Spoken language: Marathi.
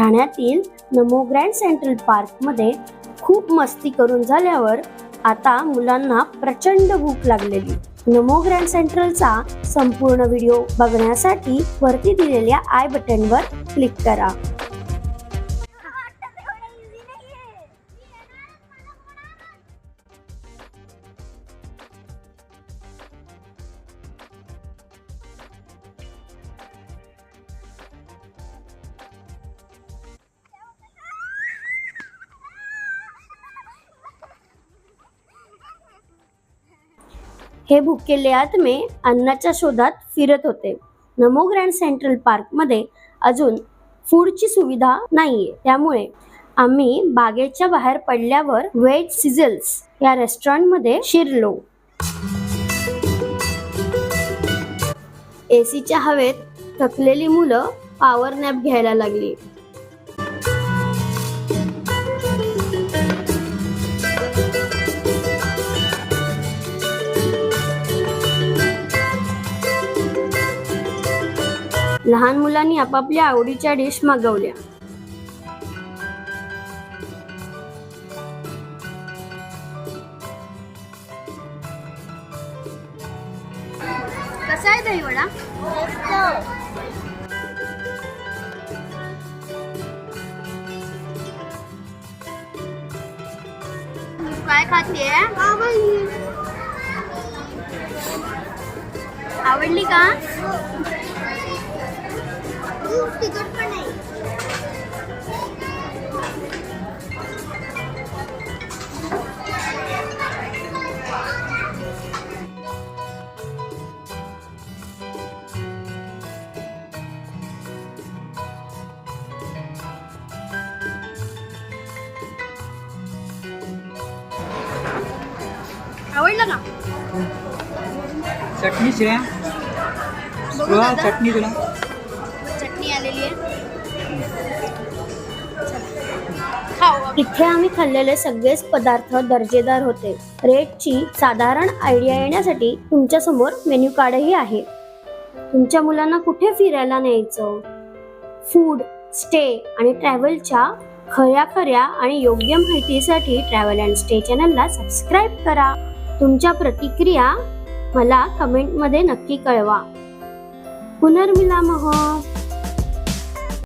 ठाण्यातील नमो ग्रँड सेंट्रल पार्कमध्ये खूप मस्ती करून झाल्यावर आता मुलांना प्रचंड भूक लागलेली. नमो ग्रँड सेंट्रलचा संपूर्ण व्हिडिओ बघण्यासाठी वरती दिलेल्या आय बटनवर क्लिक करा. हे भुकेले आत्मे अन्नाच्या शोधात फिरत होते. नमो ग्रँड सेंट्रल पार्कमध्ये अजून फूडची सुविधा नाहीये. त्यामुळे आम्ही बागेच्या बाहेर पडल्यावर वेट सिझल्स या रेस्टॉरंटमध्ये शिरलो. एसीच्या हवेत थकलेली मुलं पॉवर नॅप घ्यायला लागली. लहान मुलांनी आपापल्या आवडीच्या डिश मागवल्या. कसा आहे दहीवडा काय खाते आवडली का? तिखट पण आहे. आवडलं का? चटणी श्रेया स्पृहा चटणी तुला. चटणी आलेली आहे. इथे आम्ही खाल्लेले सगळेच पदार्थ दर्जेदार होते. रेटची साधारण आयडिया येण्यासाठी तुमच्यासमोर मेन्यू कार्डही आहे. तुमच्या मुलांना कुठे फिरायला न्यायचं? फूड स्टे आणि ट्रॅव्हलच्या खऱ्या खऱ्या आणि योग्य माहितीसाठी ट्रॅव्हल अँड स्टे चॅनलला सबस्क्राईब करा. तुमच्या प्रतिक्रिया मला कमेंटमध्ये नक्की कळवा. पुनर्मिलामः.